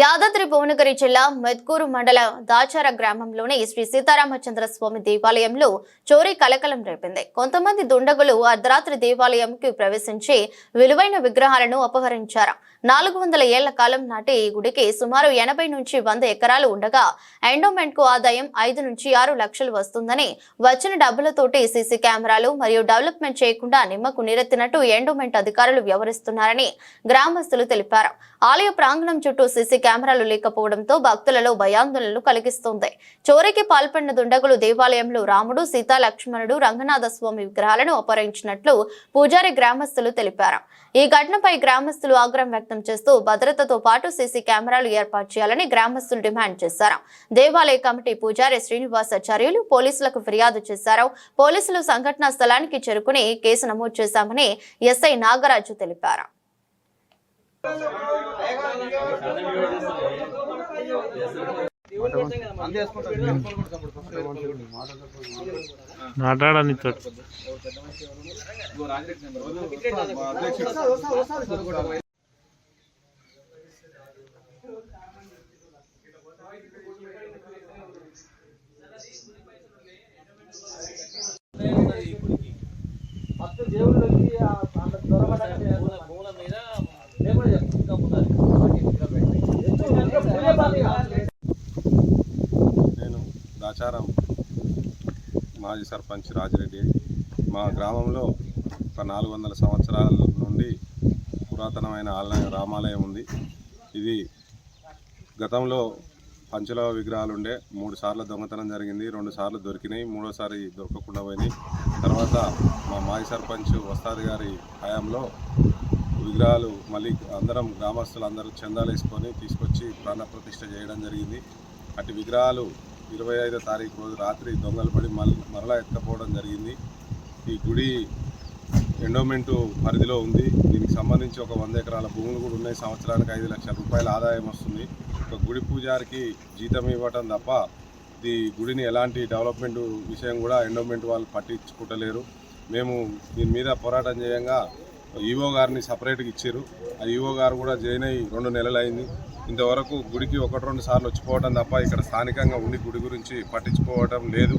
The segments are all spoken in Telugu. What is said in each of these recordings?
యాదాద్రి భువనగిరి జిల్లా మెద్కూరు మండల దాచార గ్రామంలోని శ్రీ సీతారామచంద్ర స్వామి దేవాలయంలో చోరీ కలకలం రేపింది. కొంతమంది దుండగులు అర్ధరాత్రి దేవాలయంకి ప్రవేశించి విలువైన విగ్రహాలను అపహరించారు. నాలుగు వందల ఏళ్ళ కాలం నాటి ఈ గుడికి సుమారు ఎనభై నుంచి వంద ఎకరాలు ఉండగా ఎండోమెంట్కు ఆదాయం ఐదు నుంచి ఆరు లక్షలు వస్తుందని వచ్చిన డబ్బులతోటి సీసీ కెమెరాలు మరియు డెవలప్మెంట్ చేయకుండా నిమ్మకు నీరెత్తినట్టు ఎండోమెంట్ అధికారులు వ్యవహరిస్తున్నారని గ్రామస్తులు తెలిపారు. ఆలయ ప్రాంగణం చుట్టూ సీసీ కెమెరాలు లేకపోవడంతో భక్తులలో భయాందోళనలు కలిగిస్తుంది. చోరీకి పాల్పడిన దుండగులు దేవాలయంలో రాముడు సీతా లక్ష్మణుడు రంగనాథ స్వామి విగ్రహాలను అపహరించినట్లు పూజారి గ్రామస్తులు తెలిపారు. ఈ ఘటనపై గ్రామస్తులు ఆగ్రహం వ్యక్తం చేస్తూ భద్రతతో పాటు సీసీ కెమెరాలు ఏర్పాటు చేయాలని గ్రామస్తులు డిమాండ్ చేశారు. దేవాలయ కమిటీ పూజారి శ్రీనివాసాచార్యులు పోలీసులకు ఫిర్యాదు చేశారు. పోలీసులు సంఘటనా స్థలానికి చేరుకుని కేసు నమోదు చేశామని ఎస్ఐ నాగరాజు తెలిపారు. మాట్లాడని దేవుళ్ళకి అంత దొరకడానికి భూముల మీద లేబర్ చేస్తాం నేను దాచారం మాజీ సర్పంచ్ రాజిరెడ్డి. మా గ్రామంలో ఒక నాలుగు వందల సంవత్సరాల నుండి పురాతనమైన ఆలయం రామాలయం ఉంది. ఇది గతంలో పంచల విగ్రహాలు ఉండే మూడు సార్లు దొంగతనం జరిగింది రెండు సార్లు దొరికినాయి మూడోసారి దొరకకుండా పోయినాయి. తర్వాత మా మాజీ సర్పంచ్ వస్తాది గారి హయాంలో విగ్రహాలు మళ్ళీ అందరం గ్రామస్తులు అందరూ చందాలు వేసుకొని తీసుకొచ్చి ప్రాణప్రతిష్ఠ చేయడం జరిగింది. అటు విగ్రహాలు ఇరవై ఐదో తారీఖు రోజు రాత్రి దొంగలు పడి మళ్ళీ మరలా ఎత్తపోవడం జరిగింది. ఈ గుడి ఎండోమెంటు పరిధిలో ఉంది. దీనికి సంబంధించి ఒక వంద ఎకరాల భూములు కూడా ఉన్నాయి. సంవత్సరానికి ఐదు లక్షల రూపాయల ఆదాయం వస్తుంది. ఒక గుడి పూజారికి జీతం ఇవ్వటం తప్ప ఈ గుడిని ఎలాంటి డెవలప్మెంట్ విషయం కూడా ఎండోమెంట్ వాళ్ళు పట్టించుకుంటలేరు. మేము దీని మీద పోరాటం చేయంగా ఈవో గారిని సపరేట్గా ఇచ్చారు. ఆ ఈవో గారు కూడా జాయిన్ అయ్యి రెండు నెలలు అయింది. ఇంతవరకు గుడికి ఒకటి రెండు సార్లు వచ్చిపోవడం తప్ప ఇక్కడ స్థానికంగా ఉండి గుడి గురించి పట్టించుకోవటం లేదు.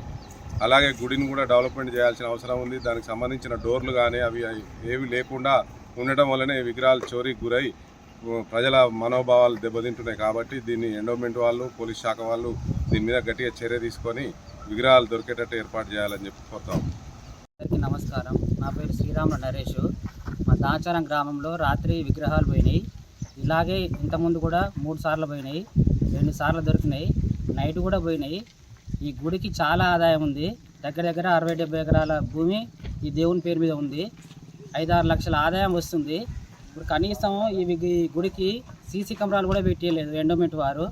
అలాగే గుడిని కూడా డెవలప్మెంట్ చేయాల్సిన అవసరం ఉంది. దానికి సంబంధించిన డోర్లు కానీ అవి ఏవి లేకుండా ఉండటం వల్లనే విగ్రహాలు చోరీకి గురై ప్రజల మనోభావాలు దెబ్బతింటున్నాయి. కాబట్టి దీన్ని ఎండోమెంట్ వాళ్ళు పోలీస్ శాఖ వాళ్ళు దీని మీద గట్టిగా చర్య తీసుకొని విగ్రహాలు దొరికేటట్టు ఏర్పాటు చేయాలని చెప్పి కోరుతాం అందరికీ నమస్కారం. నా పేరు శ్రీరామ నరేష్. దాచారం గ్రామంలో రాత్రి విగ్రహాలు పోయినాయి. ఇలాగే ఇంతకుముందు కూడా మూడు సార్లు పోయినాయి. రెండు సార్లు దొరికినాయి. నైట్ కూడా పోయినాయి. ఈ గుడికి చాలా ఆదాయం ఉంది. దగ్గర దగ్గర అరవై డెబ్బై ఎకరాల భూమి ఈ దేవుని పేరు మీద ఉంది. ఐదారు లక్షల ఆదాయం వస్తుంది. ఇప్పుడు కనీసం ఈ గుడికి సీసీ కెమెరాలు కూడా పెట్టలేదు ఎండోమెంట్ వారు.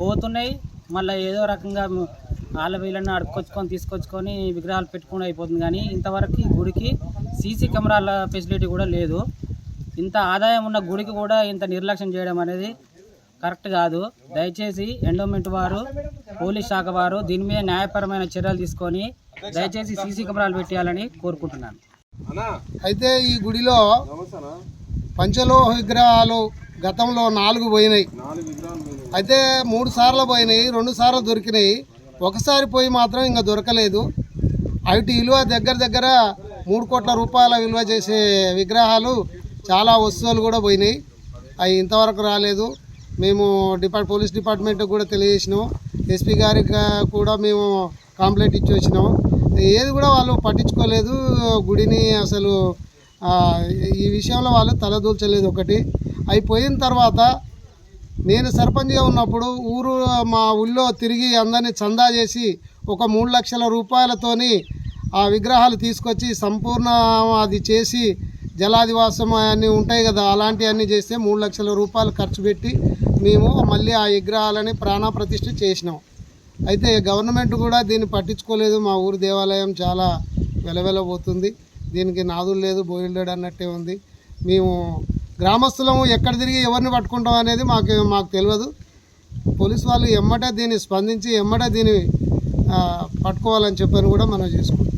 పోతున్నాయి. మళ్ళీ ఏదో రకంగా వాళ్ళ వీళ్ళని అడుక్కొచ్చుకొని తీసుకొచ్చుకొని విగ్రహాలు పెట్టుకుని అయిపోతుంది. కానీ ఇంతవరకు ఈ గుడికి సీసీ కెమెరాల ఫెసిలిటీ కూడా లేదు. ఇంత ఆదాయం ఉన్న గుడికి కూడా ఇంత నిర్లక్ష్యం చేయడం అనేది కరెక్ట్ కాదు. దయచేసి ఎండోమెంట్ వారు పోలీస్ శాఖ వారు దీని మీద న్యాయపరమైన చర్యలు తీసుకొని దయచేసి సీసీ కెమెరాలు పెట్టేయాలని కోరుకుంటున్నాను. అయితే ఈ గుడిలో పంచలోహ విగ్రహాలు గతంలో నాలుగు పోయినాయి. అయితే మూడు సార్లు పోయినాయి రెండు సార్లు దొరికినాయి. ఒకసారి పోయి మాత్రం ఇంకా దొరకలేదు. అవిటి విలువ దగ్గర దగ్గర మూడు కోట్ల రూపాయల విలువ చేసే విగ్రహాలు చాలా వస్తువులు కూడా పోయినాయి. అవి ఇంతవరకు రాలేదు. మేము డిపార్ట్ పోలీస్ డిపార్ట్మెంట్కి కూడా తెలియజేసినాం. ఎస్పీ గారికి కూడా మేము కంప్లైంట్ ఇచ్చి వచ్చినాము ఏది కూడా వాళ్ళు పట్టించుకోలేదు. గుడిని అసలు ఈ విషయంలో వాళ్ళు తలదూల్చలేదు ఒకటి. అయిపోయిన తర్వాత నేను సర్పంచ్గా ఉన్నప్పుడు ఊరు మా ఊళ్ళో తిరిగి అందరినీ చందా చేసి ఒక మూడు లక్షల రూపాయలతోని ఆ విగ్రహాలు తీసుకొచ్చి సంపూర్ణ అది చేసి జలాదివాసం అన్నీ ఉంటాయి కదా అలాంటివన్నీ చేస్తే మూడు లక్షల రూపాయలు ఖర్చు పెట్టి మేము మళ్ళీ ఆ విగ్రహాలని ప్రాణప్రతిష్ఠ చేసినాం. అయితే గవర్నమెంట్ కూడా దీన్ని పట్టించుకోలేదు. మా ఊరు దేవాలయం చాలా వెలవెలబోతుంది. దీనికి నాదులు లేదు బోయిలు లేడు అన్నట్టే ఉంది. మేము గ్రామస్తులము ఎక్కడ తిరిగి ఎవరిని పట్టుకుంటాం అనేది మాకు మాకు తెలియదు. పోలీస్ వాళ్ళు ఎమ్మట దీన్ని స్పందించి ఎమ్మట దీన్ని పట్టుకోవాలని చెప్పని కూడా మనం చేసుకుంటాం